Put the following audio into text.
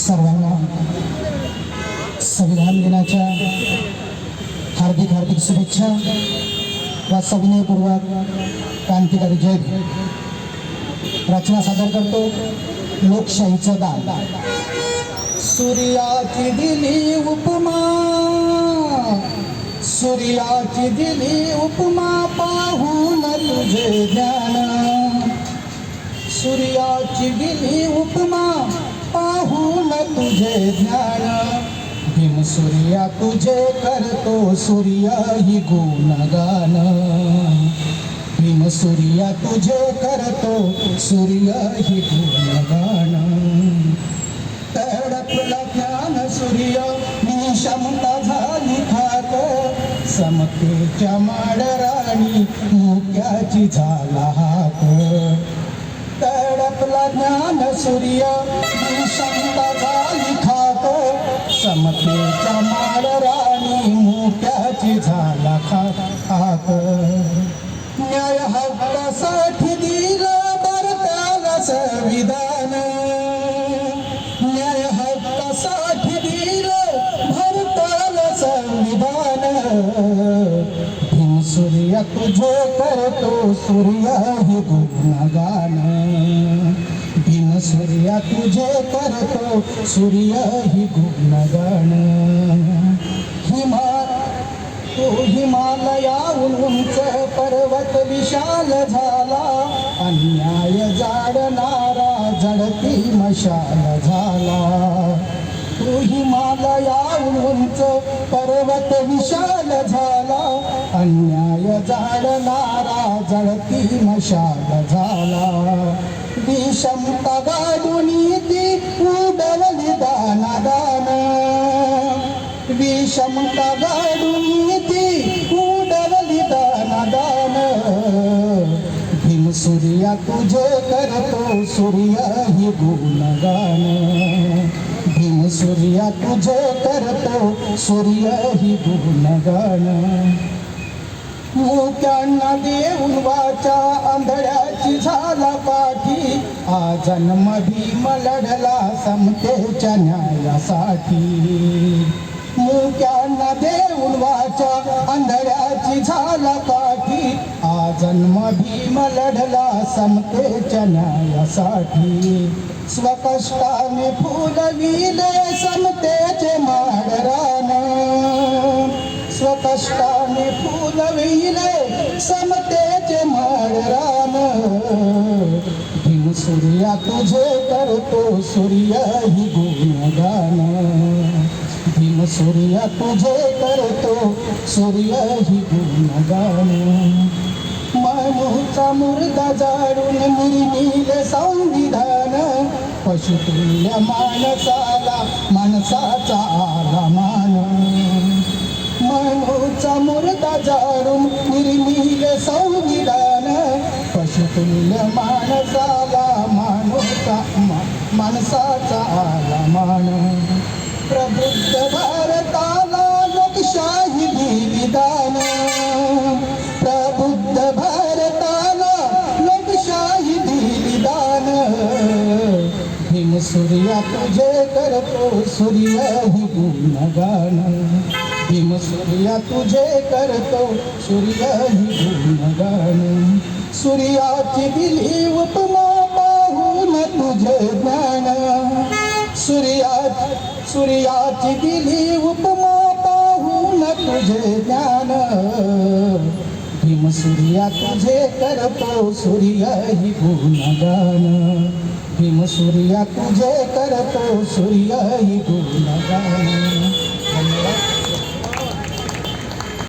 सर्वांना संविधान दिनाच्या हार्दिक हार्दिक शुभेच्छा. व सविनयपूर्वक क्रांतिकारी जय. रचना सादर करतो लोकशाहीचं दान. सूर्याची दिली उपमा. सूर्याची दिली उपमा पाहून तुझे ज्ञान. सूर्याची दिली उपमा पाहून तुझे ज्ञान भीम सूर्या तुझे करतो सूर्य ही गुणगान भीम सूर्या तुझे करतो सूर्य ही गुणगान तडपला ज्ञान सूर्य निशमता झाली खाक समतेच्या माडराणी मुक्याची झाला हाक तडपला ज्ञान सूर्य झाला न्याय हक्कासाठी दिलं भारताला संविधान न्याय हक्कासाठी दिलं भारताला संविधान भीम सूर्य तुझे करतो सूर्य हे गुणगान सूर्या तुझे करतो सूर्य ही गुणगान हिमालयाहून उंच पर्वत विशाल झाला. अन्याय जाडणारा झडती मशाल झाला. तू हिमालयाहून उंच पर्वत विशाल झाला. अन्याय जाडणारा झडती मशाल झाला. विषमता गाडून ती उडवली दानादान. विषमता गाडून सूर्या तुझे करतो सूर्य ही गुणगान। भीम सूर्या, तुझे करतो सूर्य ही गुणगान। मुक्यांना वाचा पाठी। जन्म भीम वाचा पाठी। जन्म भीम लढला समतेच्या न्यायासाठी स्वकष्टाने फुलविले समतेचे माडरान. स्वकष्टाने फुलविले समतेचे माडरान. भीम सूर्या तुझे करतो, सूर्य ही गुणगान. भीम सूर्या तुझे करतो, सूर्य ही गुणगान. मोहचा मुर्दा जाडून निर्मिले संविधान. पशुतुल्य माणसाला माणसाचा आला मान मानूचा मुर्दा जाडून निर्मिले संविधान. पशुतुल्य माणसाला मानूचा मा- माणसाचा आला सूर्या तुझे करतो सूर्य ही गुणगान भीम सूर्या तुझे करतो सूर्य ही गुणगान सूर्याची दिली उपमा पाहून तुझे ज्ञान सूर्या सूर्याची दिली उपमा पाहून तुझे ज्ञान भीम सूर्या तुझे करतो सूर्य ही गुण गुणगान भीम सूर्या तुझे करतो सूर्य ही गुणगान